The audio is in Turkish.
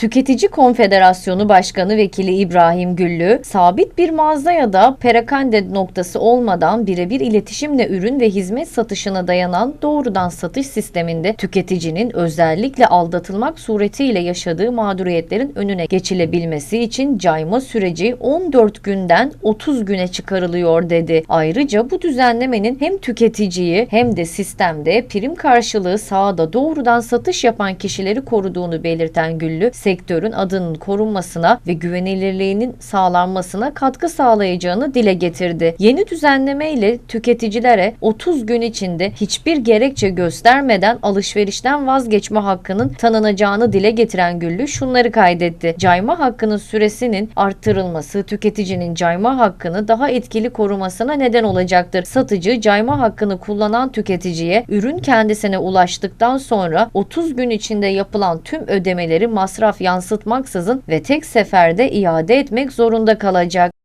Tüketici Konfederasyonu Başkanı Vekili İbrahim Güllü, sabit bir mağaza ya da perakende noktası olmadan birebir iletişimle ürün ve hizmet satışına dayanan doğrudan satış sisteminde tüketicinin özellikle aldatılmak suretiyle yaşadığı mağduriyetlerin önüne geçilebilmesi için cayma süreci 14 günden 30 güne çıkarılıyor dedi. Ayrıca bu düzenlemenin hem tüketiciyi hem de sistemde prim karşılığı sahada doğrudan satış yapan kişileri koruduğunu belirten Güllü, sektörün adının korunmasına ve güvenilirliğinin sağlanmasına katkı sağlayacağını dile getirdi. Yeni düzenleme ile tüketicilere 30 gün içinde hiçbir gerekçe göstermeden alışverişten vazgeçme hakkının tanınacağını dile getiren Güllü şunları kaydetti. Cayma hakkının süresinin arttırılması tüketicinin cayma hakkını daha etkili korumasına neden olacaktır. Satıcı cayma hakkını kullanan tüketiciye ürün kendisine ulaştıktan sonra 30 gün içinde yapılan tüm ödemeleri masraf yansıtmaksızın ve tek seferde iade etmek zorunda kalacak.